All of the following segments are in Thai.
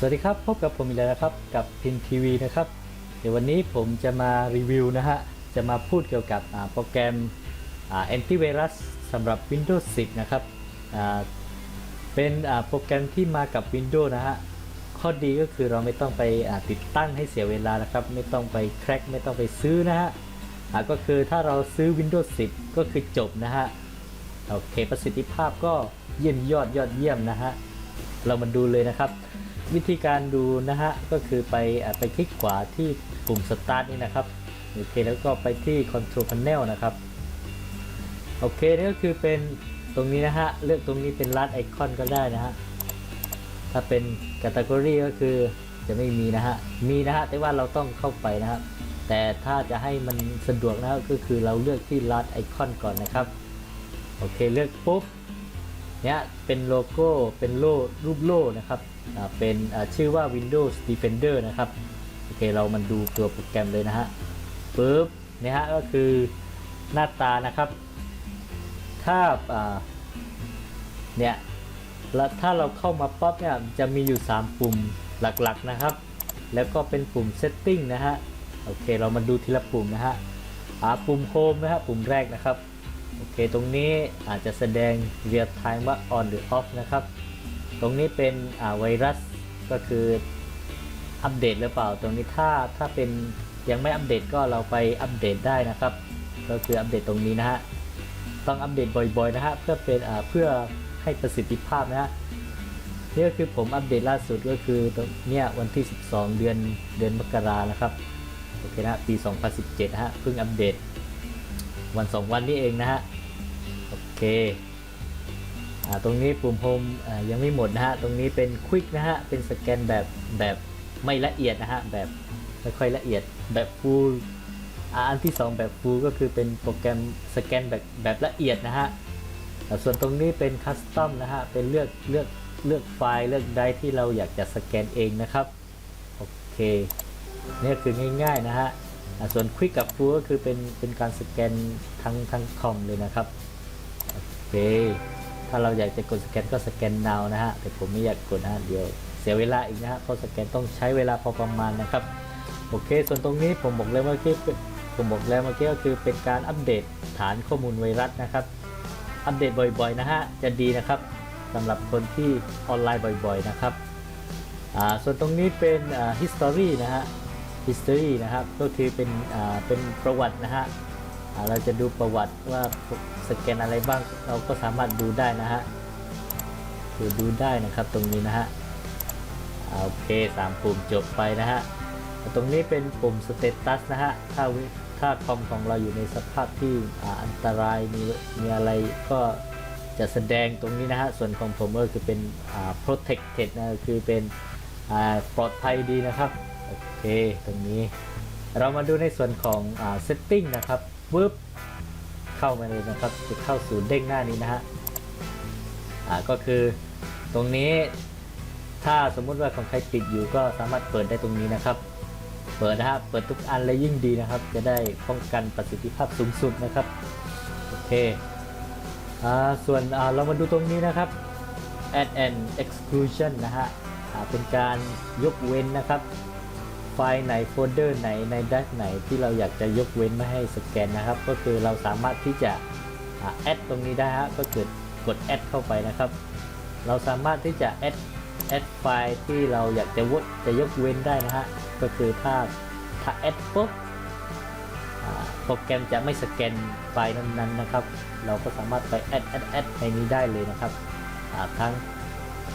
สวัสดีครับ พบกับผมอีกแล้วนะครับกับพินทีวีนะครับ เดี๋ยววันนี้ผมจะมารีวิวนะฮะ จะมาพูดเกี่ยวกับโปรแกรมแอนตี้ไวรัสสำหรับ Windows 10 นะครับเป็นโปรแกรมที่มากับ Windows นะฮะ ข้อดีก็คือเราไม่ต้องไปติดตั้งให้เสียเวลานะครับ ไม่ต้องไปแคร็กไม่ต้องไปซื้อนะฮะก็คือถ้าเราซื้อ Windows 10 ก็คือจบนะฮะโอเคประสิทธิภาพก็เยี่ยมยอดยอดเยี่ยมนะฮะ เรามาดูเลยนะครับ วิธีการดูนะฮะก็คือไปไปคลิกขวาที่ปุ่ม start นี่นะครับโอเคแล้วก็ไปที่ control panel นะครับโอเคนี่ก็คือเป็นตรงนี้นะฮะเลือกตรงนี้เป็นลัดไอคอนก็ได้นะฮะถ้าเป็น category ก็คือจะไม่มีนะฮะมีนะฮะแต่ว่าเราต้องเข้าไปนะครับแต่ถ้าจะให้มันสะดวกนะก็คือเราเลือกที่ลัดไอคอนก่อนนะครับโอเคเลือกปุ๊บ เนี่ยเป็นโลโก้เป็นโล่รูปโล่นะครับเป็นชื่อว่า Windows Defender นะครับโอเคเรามันดูตัวโปรแกรมเลยนะฮะปุ๊บเนี่ยฮะก็คือหน้าตานะครับถ้าเนี่ยแล้วถ้าเราเข้ามาป๊อปเนี่ยจะมีอยู่ 3 ปุ่มหลักๆนะครับ แล้วก็เป็นปุ่ม Setting นะฮะโอเคเรามาดูทีละปุ่มนะฮะปุ่ม Home นะฮะปุ่มแรกนะครับ โอเค ตรงนี้อาจจะแสดง real time ว่า on หรือ off นะครับ ตรงนี้เป็นอ่าไวรัสก็คืออัปเดตหรือเปล่า ตรงนี้ถ้าถ้าเป็นยังไม่อัปเดตก็เราไปอัปเดตได้นะครับ ก็คืออัปเดตตรงนี้นะฮะ ต้องอัปเดตบ่อยๆนะฮะเพื่อเป็นอ่าเพื่อให้ประสิทธิภาพนะฮะนี่ก็คือผมอัปเดตล่าสุดก็คือตรงเนี้ยวันที่ 12 เดือนเดือนมกรานะครับ โอเคนะปี 2017นะฮะเพิ่งอัปเดต วันสองวันนี้เองนะฮะ โอเคอ่าตรงนี้ปุ่มโฮมยังไม่หมดนะฮะ ตรงนี้เป็นควิกนะฮะ เป็นสแกนแบบแบบไม่ละเอียดนะฮะ แบบไม่ค่อยละเอียดแบบฟูลอ่าอันที่ 2 แบบฟูลก็คือเป็นโปรแกรมสแกนแบบแบบละเอียดนะฮะ ส่วนตรงนี้เป็นคัสตอมนะฮะ เป็นเลือกเลือกเลือกไฟล์เลือกไดที่เราอยากจะสแกนเองนะครับ โอเค นี่คือง่ายๆนะฮะ ส่วน Quick กับ Full ก็คือเป็นเป็นการสแกนทั้งทั้งคอมเลยนะครับโอเคถ้าเราอยากจะกดสแกนก็สแกน now นะฮะแต่ผมไม่อยากกดนะเดี๋ยวเสียเวลาอีกนะฮะเพราะสแกนต้องใช้เวลาพอประมาณนะครับโอเค ส่วนตรงนี้ผมบอกแล้วเมื่อกี้ผมบอกแล้วเมื่อกี้ก็คือเป็นการอัปเดตฐานข้อมูลไวรัสนะครับ อัปเดตบ่อยๆนะฮะจะดีนะครับสำหรับคนที่ออนไลน์บ่อยๆนะครับอ่าส่วนตรงนี้เป็นอ่า history นะฮะ history นะครับ ก็คือเป็นเป็นประวัตินะฮะเราจะดูประวัติว่าสแกนอะไรบ้างเราก็สามารถดูได้นะฮะคือดูได้นะครับตรงนี้นะฮะโอเคสามปุ่มจบไปนะฮะตรงนี้เป็นปุ่ม status นะฮะถ้าถ้าคอมของเราอยู่ในสภาพที่อ,อันตรายมีมีอะไรก็จะแสดงตรงนี้นะฮะส่วนของผมก็คือเป็น protected นะคือเป็นปลอดภัยดีนะครับ โอเค ตรงนี้ เรามาดูในส่วนของอ่า setting นะครับปึ๊บเข้ามาเลยนะครับจะเข้าสู่เด้งหน้านี้นะฮะอ่าก็คือตรงนี้ถ้าสมมุติว่าของใครปิดอยู่ก็สามารถเปิดได้ตรงนี้นะครับ เปิดนะฮะเปิดทุกอันเลยยิ่งดีนะครับ จะได้ป้องกันประสิทธิภาพสูงสุดนะครับโอเคอ่าส่วนอ่าเรามาดูตรงนี้นะครับ add an exclusion นะฮะเป็นการยกเว้นนะครับ ฟล์ไหนโฟลเดอร์ไหนในดักไหนที่เราอยากจะยกเว้นไม่ให้สแกนนะครับ ก็คือเราสามารถที่จะแอดตรงนี้ได้ฮะก็เกิดกดแอดเข้าไปนะครับ เราสามารถที่จะแอดแอดไฟล์ที่เราอยากจะวดจะยกเว้นได้นะฮะก็คือถ้าถ้าแอดปุ๊บโปรแกรมจะไม่สแกนไฟล์นั้นๆนะครับ เราก็สามารถไปแอดแอดแอดในนี้ได้เลยนะครับทั้ง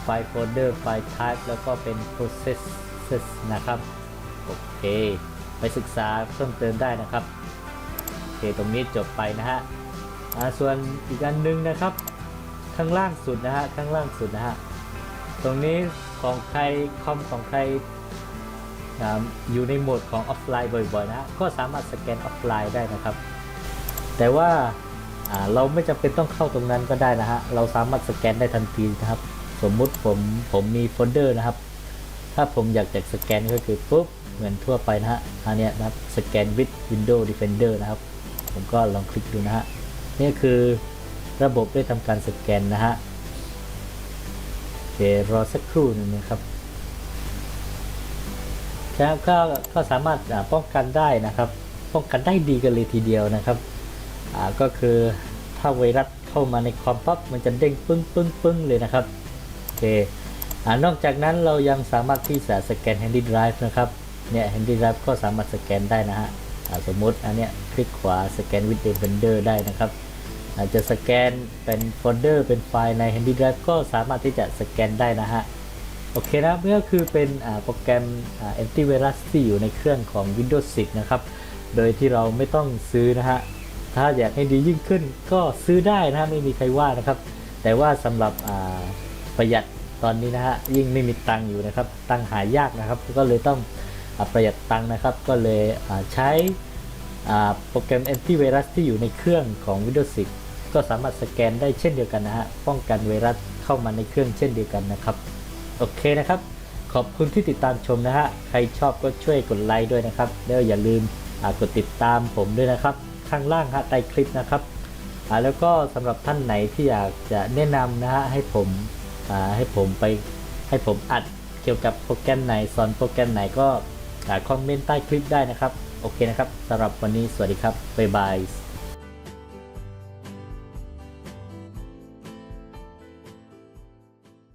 ไฟล์โฟลเดอร์ไฟล์ type แล้วก็เป็น processes นะครับ โอเค ไปศึกษาเพิ่มเติมได้นะครับโอเคตรงนี้จบไปนะฮะส่วนอีกอันหนึงนะครับ ข้างล่างสุดนะฮะข้างล่างสุดนะฮะตรงนี้ของใครคอมของใครอ่าอยู่ในโหมดของออฟไลน์บ่อยๆนะก็สามารถสแกนออฟไลน์ได้นะครับ แต่ว่าอ่าเราไม่จำเป็นต้องเข้าตรงนั้นก็ได้นะฮะเราสามารถสแกนได้ทันทีนะครับ สมมุติผมผมมีโฟลเดอร์นะครับ ถ้าผมอยากจะสแกนก็คือปุ๊บ เหมือนทั่วไปนะฮะอันนี้นะครับสแกน with Windows Defender นะครับ ผมก็ลองคลิกดูนะฮะนี่คือระบบได้ทำการสแกนนะฮะโอเครอสักครู่หนึงนะครับครับก็ก็สามารถป้องกันได้นะครับ ป้องกันได้ดีกันเลยทีเดียวนะครับอ่าก็คือถ้าไวรัสเข้ามาในคอมปั๊บมันจะเด้งปึ้งปึ้งปึ้งเลยนะครับโอเคอ่านอกจากนั้นเรายังสามารถที่จะสแกน Handy Drive นะครับ เนี่ย Handy Drive ก็สามารถสแกนได้นะฮะสมมุติอันเนี้ยคลิกขวาสแกน with Defender ได้นะครับอาจจะสแกนเป็นโฟลเดอร์เป็นไฟล์ใน Handy Drive ก็สามารถที่จะสแกนได้นะฮะ โอเคนะเมื่อคือเป็นโปรแกรมอ่า antivirus ที่อยู่ในเครื่องของ Windows 10 นะครับ โดยที่เราไม่ต้องซื้อนะฮะ ถ้าอยากให้ดียิ่งขึ้นก็ซื้อได้นะฮะ ไม่มีใครว่านะครับ แต่ว่าสำหรับประหยัดตอนนี้นะฮะ ยิ่งไม่มีตังค์อยู่นะครับ ตังค์หายากนะครับ ก็เลยต้อง ประหยัดตังค์นะครับ ก็เลยใช้โปรแกรม antivirus ที่อยู่ในเครื่องของ Windows 10 ก็สามารถสแกนได้เช่นเดียวกันนะฮะป้องกันไวรัสเข้ามาในเครื่องเช่นเดียวกันนะครับ โอเคนะครับ ขอบคุณที่ติดตามชมนะฮะใครชอบก็ช่วยกดไลค์ด้วยนะครับ แล้วอย่าลืมกดติดตามผมด้วยนะครับ ข้างล่างฮะใต้คลิปนะครับแล้วก็สำหรับท่านไหนที่อยากจะแนะนำนะฮะให้ผมให้ผมไปให้ผมอัดเกี่ยวกับโปรแกรมไหนสอนโปรแกรมไหนก็ คอมเมนต์ใต้คลิปได้นะครับ โอเคนะครับสำหรับวันนี้สวัสดีครับ บ๊ายบาย